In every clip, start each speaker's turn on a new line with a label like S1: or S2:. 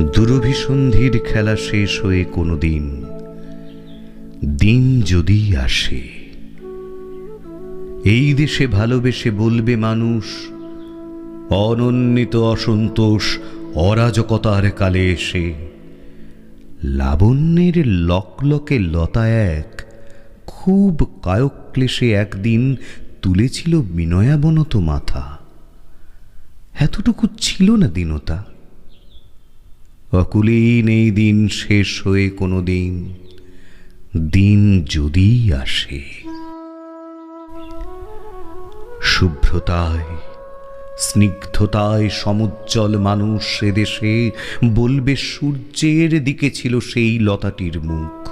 S1: দুরভিসন্ধির খেলা শেষ হয়ে কোনো দিন দিন যদি আসে, এই দেশে ভালোবেসে বলবে মানুষ, অনন্বিত অসন্তোষ অরাজকতার কালে এসে লাবণ্যের লকলকে লতা এক, খুব কায়ক্লেশে একদিন তুলেছিল বিনয়াবনত মাথা। এতটুকু ছিল না দীনতা। অকুলীন এই দিন শেষ হয়ে কোনো দিন দিন যদি আসে, শুভ্রতায়, স্নিগ্ধতায় সমুজ্জ্বল মানুষ এদেশে বলবে, সূর্যের দিকে ছিল সেই লতাটির মুখ,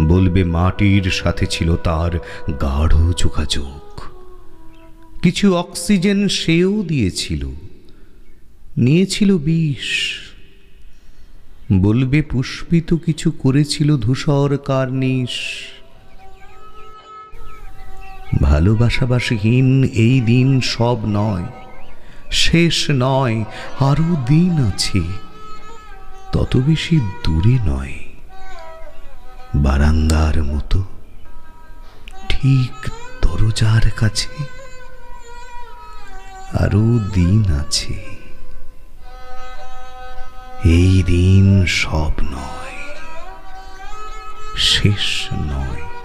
S1: বলবে, মাটির সাথে ছিল তার গাঢ় যোগাযোগ। কিছু অক্সিজেন সেও দিয়েছিল, নিয়েছিল বিষ। বলবে পুষ্পিত কিছু করেছিল ধূসর কার্নিশ। ভালোবাসাবাসীহীন এই দিন সব নয়, শেষ নয়, আরও দিন আছে। তত বেশি দূরে নয়, বারান্দার মতো, ঠিক দরজার কাছে আরও দিন আছে। এই দিন সব নয় শেষ নয়।